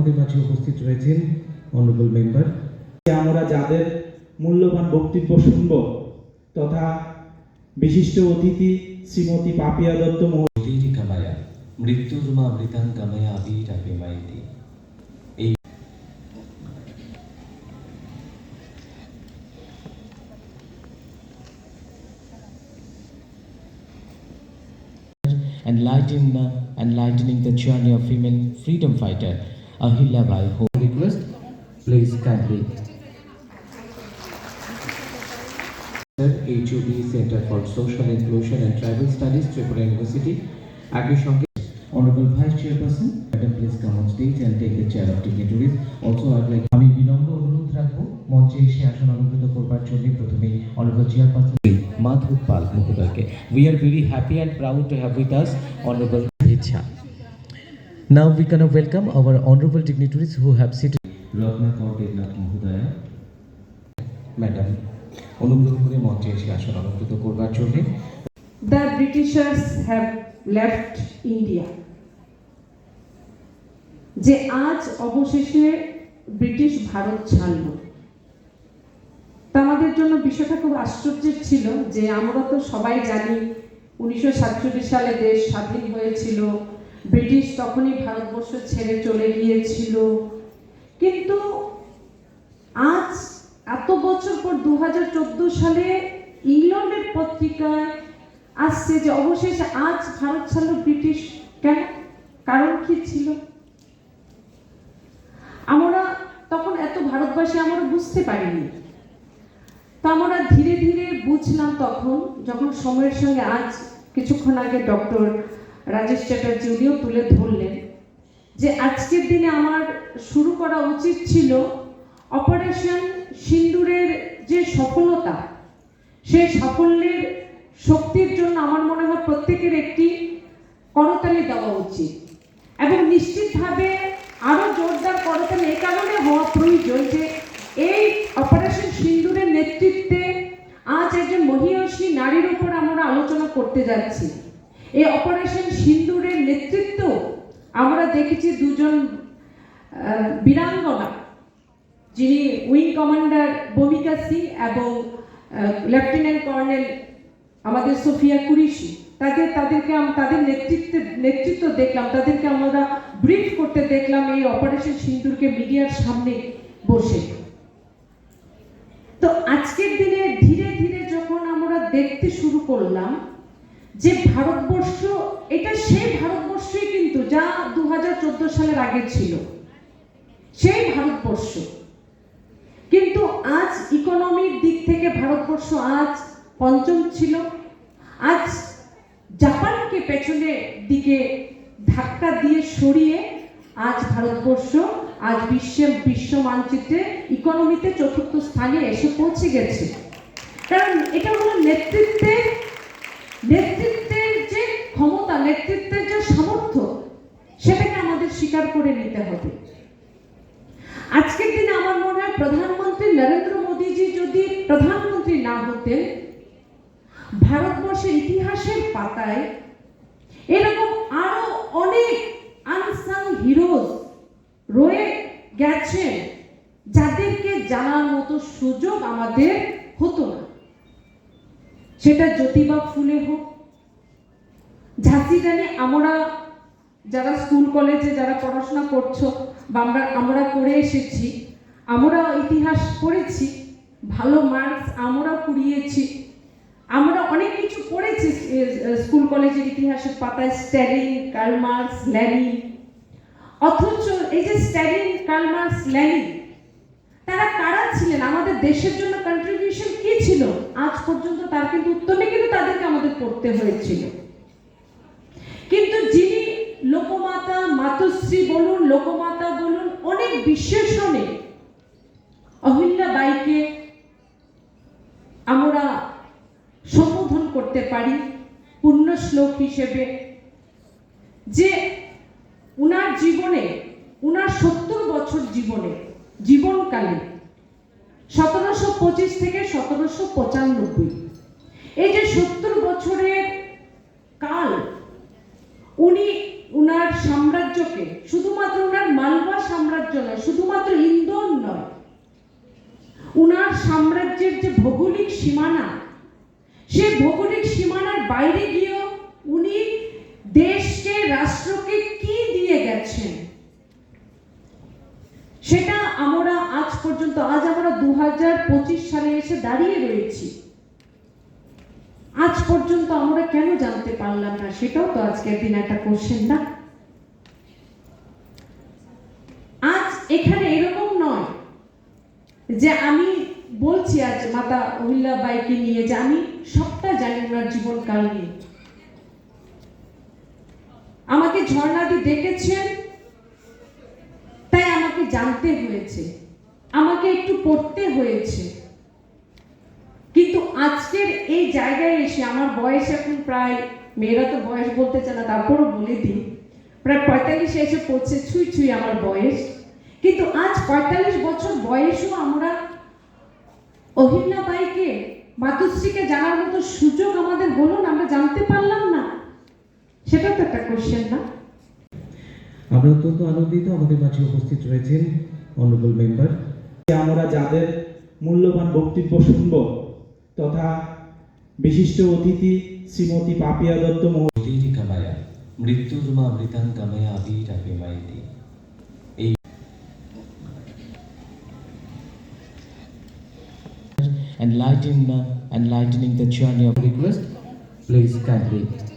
আমাদের মাঝে উপস্থিত রয়েছেন অনারেবল মেম্বার আমরা যাদের মূল্যবান বক্তব্য শুনব তথা বিশিষ্ট অতিথি শ্রীমতী পাপিয়া দত্ত কামায়া মহোদয় অতিরিকামায়া মৃত্যুর্মা মৃতাঙ্গময়া বীরাপে মাইতি এই enlighten, uh, enlightening the journey of female freedom fighter. Ahilya Bai, who request please kindly HOB Center for Social Inclusion and Tribal Studies Tripura University একই সঙ্গে Honorable Vice Chairperson, Madam please come on stage and take the chair of dignitaries. Also, I'd like আমি বিনম্র অনুরোধ রাখব মঞ্চে এসে আসন অলঙ্কৃত করবার জন্য প্রথমে Honorable Chairperson মাধব পাল মহোদয়কে We are very happy and proud to have with us Honorable ইচ্ছা Now we can welcome our honorable dignitaries who have seated. Ratnakar Debnath মহোদয়া madam অনুগ্রহ করে মঞ্চে এসে আসন অলঙ্কৃত করবার জন্য the Britishers have left India. যে আজ অবশেষে ব্রিটিশ ভারত ছাড়ল। তা আমাদের জন্য বিষয়টা খুব আশ্চর্যের ছিল যে আমরা তো সবাই জানি উনিশশো সাতচল্লিশ সালে দেশ স্বাধীন হয়েছিল। ব্রিটিশ তখনই ভারতবর্ষ ছেড়ে চলে গিয়েছিল। কিন্তু আজ, এত বছর পর দু সালে ইংল্যান্ডের পত্রিকায় আসছে যে অবশেষে আজ ভারত ছাড়লো ব্রিটিশ। কেন? কারণ কি ছিল? আমরা তখন এত ভারতবাসী আমরা বুঝতে পারিনি। তা আমরা ধীরে ধীরে বুঝলাম তখন, যখন সময়ের সঙ্গে আজ কিছুক্ষণ আগে ডক্টর রাজেশ চ্যাটার্জি উনিও তুলে ধরলেন যে আজকের দিনে আমার শুরু করা উচিত ছিল অপারেশন সিন্দুরের যে সফলতা, সেই সাফল্যের শক্তির জন্য আমার মনে হয় প্রত্যেকের একটি করতালি দেওয়া উচিত। এবং নিশ্চিতভাবে আরও জোরদার করতালি এই কারণে হওয়া প্রয়োজন যে এই অপারেশন সিন্দুরের নেতৃত্বে আজ একজন মহিয়সী নারীর উপর আমরা আলোচনা করতে যাচ্ছি। এই অপারেশন সিন্দুরের নেতৃত্ব আমরা দেখেছি দুজন বীরাঙ্গনা, যিনি উইং কমান্ডার বমিকা সিং এবং লেফটেন্যান্ট কর্নেল আমাদের সোফিয়া কুরিশি। তাদের, তাদেরকে তাদের নেতৃত্বে, নেতৃত্ব দেখলাম, তাদেরকে আমরা ব্রিফ করতে দেখলাম এই অপারেশন সিন্দুরকে মিডিয়ার সামনে বসে। তো আজকের দিনে ধীরে ধীরে যখন আমরা দেখতে শুরু করলাম যে ভারতবর্ষ, এটা সেই ভারতবর্ষই কিন্তু যা দু হাজার চোদ্দ সালের আগে ছিল। সেই ভারতবর্ষ। কিন্তু আজ ইকোনমির দিক থেকে ভারতবর্ষ আজ পঞ্চম ছিল। আজ জাপানকে পেছনের দিকে ধাক্কা দিয়ে সরিয়ে আজ ভারতবর্ষ, আজ বিশ্বের বিশ্ব মানচিত্রে ইকোনমিতে চতুর্থ স্থানে এসে পৌঁছে গেছে। কারণ এটা হলো নেতৃত্বের স্বীকার করে নিতে হবে। আজকের দিনে আমার মনে হয় প্রধানমন্ত্রী নরেন্দ্র মোদীজি যদি প্রধানমন্ত্রী না হতেন, ভারতবর্ষের ইতিহাসের পাতায় এরকম আরও অনেক আনসাং হিরোজ রয়ে গেছেন, যাদেরকে জানার মতো সুযোগ আমাদের হতো না। সেটা জ্যোতিবা ফুলে হোক, ঝাঁসি জানে আমরা যারা স্কুল কলেজে যারা পড়াশোনা করছ বা আমরা আমরা করে এসেছি, আমরা ইতিহাস পড়েছি, ভালো মার্কস আমরা কুড়িয়েছি, আমরা অনেক কিছু পড়েছি স্কুল কলেজের ইতিহাসের পাতায় স্ট্যালিন কার্ল মার্কস অথচ এই যে স্ট্যালিন কার্ল মার্কস তারা কারা ছিলেন? আমাদের দেশের জন্য কন্ট্রিবিউশন কি ছিল? আজ পর্যন্ত তার কিন্তু উত্তরে কিন্তু তাদেরকে আমাদের পড়তে হয়েছিল। লোকমাতা মাতশ্রী বলুন, লোকমাতা বলুন, অনেক বিশেষণে অহিল্যা বাইকে আমরা সম্বোধন করতে পারি পূর্ণ শ্লোক হিসেবে। যে উনার জীবনে, উনার সত্তর বছর জীবনে, জীবনকালে সতেরোশো পঁচিশ থেকে সতেরোশো পঁচানব্বই, এই যে সত্তর বছরের উনি উনার শুধুমাত্র উনার মালবা সাম্রাজ্য সাম্রাজ্য নয় শুধুমাত্র ইন্দোর নয়, উনার সাম্রাজ্যের যে ভৌগোলিক সীমানা, সে ভৌগোলিক সীমানার বাইরে গিয়েও উনি দেশকে, রাষ্ট্রকে কি দিয়ে গেছেন, সেটা আমরা আজ পর্যন্ত, আজ আমরা দু হাজার পঁচিশ সালে এসে দাঁড়িয়ে রয়েছি। আজ পর্যন্ত আমরা কেন জানতে পারলাম না, সেটাও তো আজকের দিন একটা কোশ্চেন না আজ এখানে এরকম নয় যে আমি বলছি আজ মাতা অহিল্লা বাইকে নিয়ে যে আমি সবটা জানি ওনার জীবনকাল নিয়ে। আমাকে ঝর্ণাদি ডেকেছেন, তাই আমাকে জানতে হয়েছে, আমাকে একটু পড়তে হয়েছে। কিন্তু আজকের এই জায়গায় এসে আমার বয়স এখন প্রায়, মেয়েরা তো বয়স বলতে চায় না, তারপরও বলে দিই, প্রায় পঁয়তাল্লিশে এসে পড়ছে, ছুঁই ছুঁই আমার বয়স। কিন্তু আজ পঁয়তাল্লিশ বছর বয়সেও আমরা অহিল্যাবাইকে মাতুশ্রীকে জানার মতো সুযোগ আমাদের হলো না আমরা জানতে পারলাম না। সেটা তো একটা কোশ্চেন না। আমরা অত্যন্ত আনন্দিত আমাদের মাঝে উপস্থিত রয়েছেন অনারেবল মেম্বার আমরা যাদের মূল্যবান বক্তব্য শুনব তথা বিশিষ্ট অতিথি শ্রীমতী পাপিয়া দত্ত মহোদয়। Dirikamaya, Mrityurma Mritangamaya Avira Vimayati. এই enlightening the, enlightening the journey of request please kindly